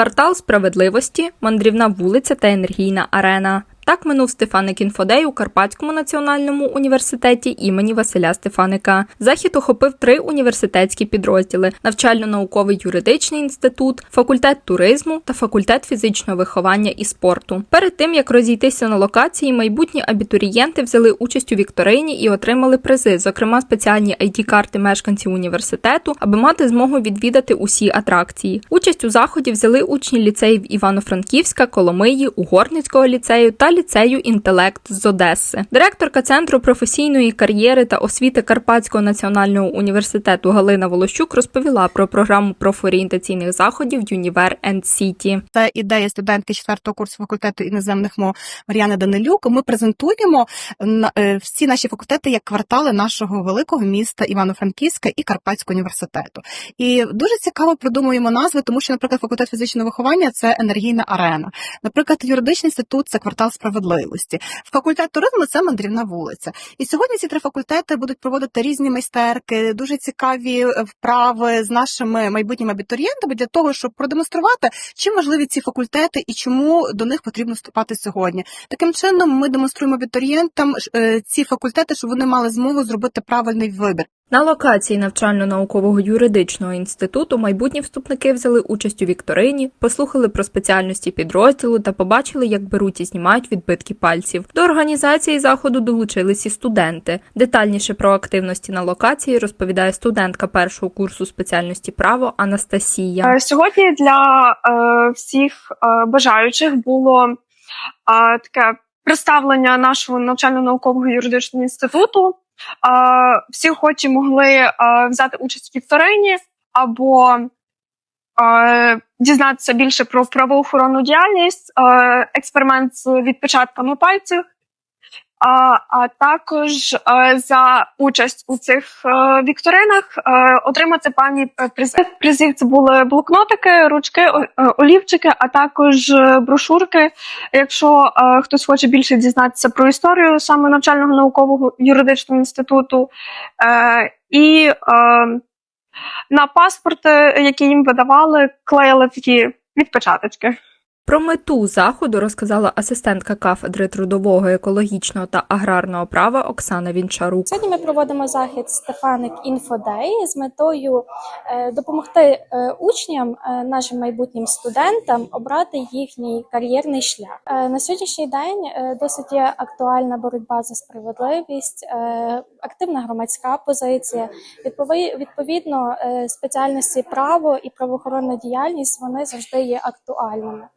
Квартал справедливості, мандрівна вулиця та енергійна арена. Так минув Стефаник Інфодей у Карпатському національному університеті імені Василя Стефаника. Захід охопив три університетські підрозділи: навчально-науковий юридичний інститут, факультет туризму та факультет фізичного виховання і спорту. Перед тим як розійтися на локації, майбутні абітурієнти взяли участь у вікторині і отримали призи, зокрема спеціальні id карти мешканців університету, аби мати змогу відвідати усі атракції. Участь у заході взяли учні ліцеїв Івано-Франківська, Коломиї, Угорницького ліцею та ліцею інтелект з Одеси. Директорка центру професійної кар'єри та освіти Карпатського національного університету Галина Волощук розповіла про програму профорієнтаційних заходів Юнівер енд Сіті. Це ідея студентки четвертого курсу факультету іноземних мов Мар'яни Данилюк. Ми презентуємо е, всі наші факультети як квартали нашого великого міста Івано-Франківська і Карпатського університету. І дуже цікаво придумуємо назви, тому що, наприклад, факультет фізичного виховання це енергійна арена. Наприклад, юридичний інститут це квартал справедливості. Факультет туризму це мандрівна вулиця. І сьогодні ці три факультети будуть проводити різні майстерки, дуже цікаві е, вправи з нашими майбутніми абітурієнтами для того, щоб продемонструвати, чим важливі ці факультети і чому до них потрібно вступати сьогодні. Таким чином, ми демонструємо абітурієнтам е, ці факультети, щоб вони мали змогу зробити правильний вибір. На локації навчально-наукового юридичного інституту майбутні вступники взяли участь у вікторині, послухали про спеціальності підрозділу та побачили, як беруть і знімають відбитки пальців. До організації заходу долучились і студенти. Детальніше про активності на локації розповідає студентка першого курсу спеціальності право Анастасія. Е, Сьогодні для е, всіх е, бажаючих було таке представлення нашого навчально-наукового юридичного інституту. Всі охочі могли взяти участь в вікторині або дізнатися більше про правоохоронну діяльність, експеримент з відпечатками пальців. А, також е, за участь у цих е, вікторинах е, отримати певні призи. Призів це були блокнотики, ручки, олівчики, а також брошурки. Якщо хтось хоче більше дізнатися про історію саме навчального наукового юридичного інституту, і на паспорти, які їм видавали, клеїли такі відпечаточки. Про мету заходу розказала асистентка кафедри трудового, екологічного та аграрного права Оксана Вінчарук. Сьогодні ми проводимо захід Стефаник Інфодей з метою е, допомогти е, учням, е, нашим майбутнім студентам, обрати їхній кар'єрний шлях. На сьогоднішній день досить є актуальна боротьба за справедливість, активна громадська позиція. Відповідно, спеціальності право і правоохоронна діяльність вони завжди є актуальними.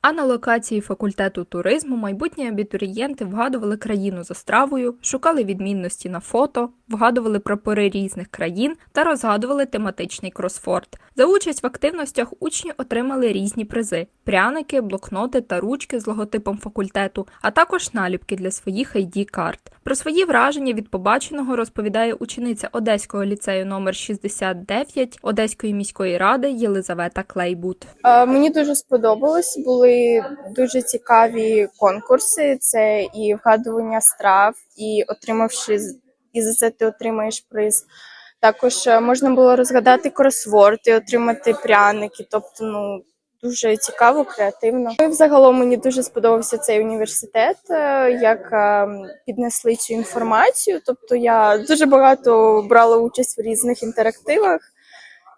А на локації факультету туризму майбутні абітурієнти вгадували країну за стравою, шукали відмінності на фото, вгадували прапори різних країн та розгадували тематичний кросфорд. За участь в активностях учні отримали різні призи: пряники, блокноти та ручки з логотипом факультету, а також наліпки для своїх id карт. Про свої враження від побаченого розповідає учениця Одеського ліцею номер 69 Одеської міської ради Єлизавета Клейбут. Е, Мені дуже сподобалось. Були дуже цікаві конкурси. Це і вгадування страв, і отримавши і за це ти отримаєш приз. Також е, можна було розгадати кросворд і отримати пряники. Тобто, ну дуже цікаво, креативно. І Взагалом мені дуже сподобався цей університет, е, як е, піднесли цю інформацію. Тобто я дуже багато брала участь в різних інтерактивах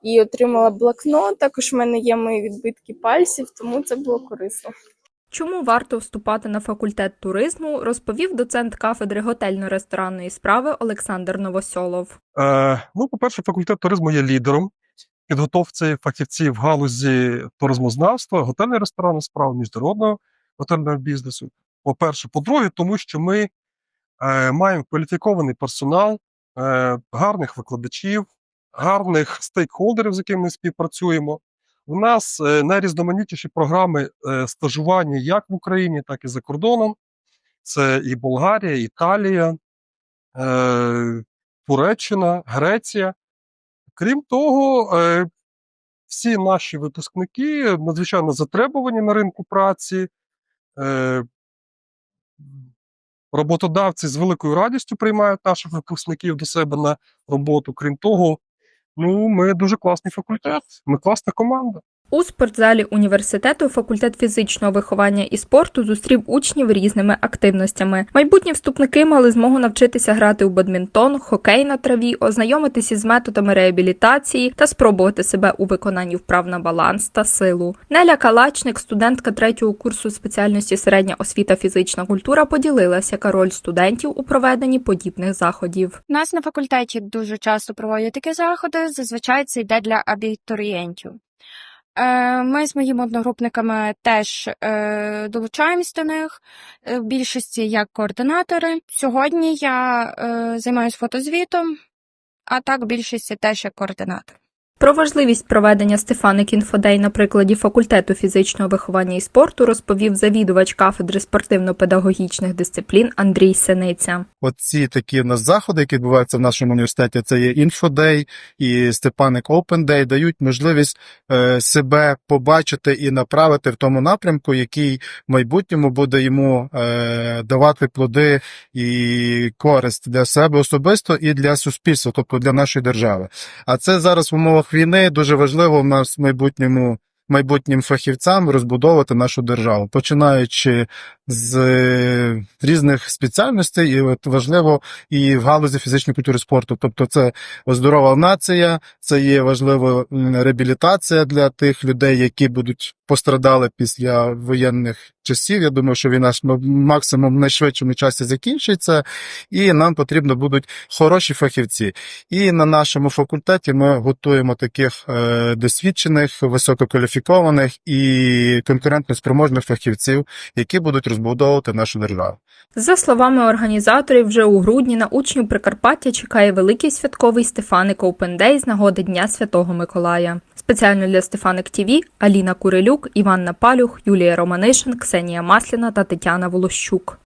і отримала блокнот. Також в мене є мої відбитки пальців, тому це було корисно. Чому варто вступати на факультет туризму, розповів доцент кафедри готельно-ресторанної справи Олександр Новосьолов. Е, ну, по-перше, факультет туризму є лідером підготовці фахівців в галузі туризмознавства, готельної ресторанної справи, міжнародного готельного бізнесу. По-перше, по-друге, тому що ми е, маємо кваліфікований персонал, е, гарних викладачів, гарних стейкхолдерів, з якими ми співпрацюємо. У нас е, найрізноманітніші програми е, стажування як в Україні, так і за кордоном. Це і Болгарія, Італія, е, Туреччина, Греція. Крім того, всі наші випускники надзвичайно затребувані на ринку праці. Роботодавці з великою радістю приймають наших випускників до себе на роботу. Крім того, ну, ми дуже класний факультет, ми класна команда. У спортзалі університету факультет фізичного виховання і спорту зустрів учнів різними активностями. Майбутні вступники мали змогу навчитися грати у бадмінтон, хокей на траві, ознайомитися з методами реабілітації та спробувати себе у виконанні вправ на баланс та силу. Неля Калачник, студентка третього курсу спеціальності середня освіта фізична культура, поділилася, яка роль студентів у проведенні подібних заходів. У нас на факультеті дуже часто проводять такі заходи. Зазвичай це йде для абітурієнтів. Е, Ми з моїми одногрупниками теж е, долучаємось до них е, в більшості як координатори. Сьогодні я займаюся фотозвітом, а так в більшості теж як координатор. Про важливість проведення Стефаник Інфодей на прикладі факультету фізичного виховання і спорту розповів завідувач кафедри спортивно-педагогічних дисциплін Андрій Синиця. Оці такі в нас заходи, які відбуваються в нашому університеті, це є інфодей і Степаник Day, дають можливість е, себе побачити і направити в тому напрямку, який в майбутньому буде йому е, давати плоди і користь для себе особисто і для суспільства, тобто для нашої держави. А це зараз в умовах війни дуже важливо в нас майбутньому. Майбутнім фахівцям розбудовувати нашу державу, починаючи з е, різних спеціальностей, і от важливо і в галузі фізичної культури спорту. Тобто, це здорова нація, це є важлива реабілітація для тих людей, які будуть пострадали після воєнних часів. Я думаю, що війна ж максимум в найшвидшому часі закінчиться, і нам потрібно будуть хороші фахівці. І на нашому факультеті ми готуємо таких е, досвідчених, висококваліфікованих і конкурентно спроможних фахівців, які будуть розбудовувати нашу державу. За словами організаторів, вже у грудні на учнів Прикарпаття чекає великий святковий Стефаник Open з нагоди Дня Святого Миколая. Спеціально для Стефаник ТІВІ Аліна Курилюк, Іван Напалюх, Юлія Романишин, Ксенія Масліна та Тетяна Волощук.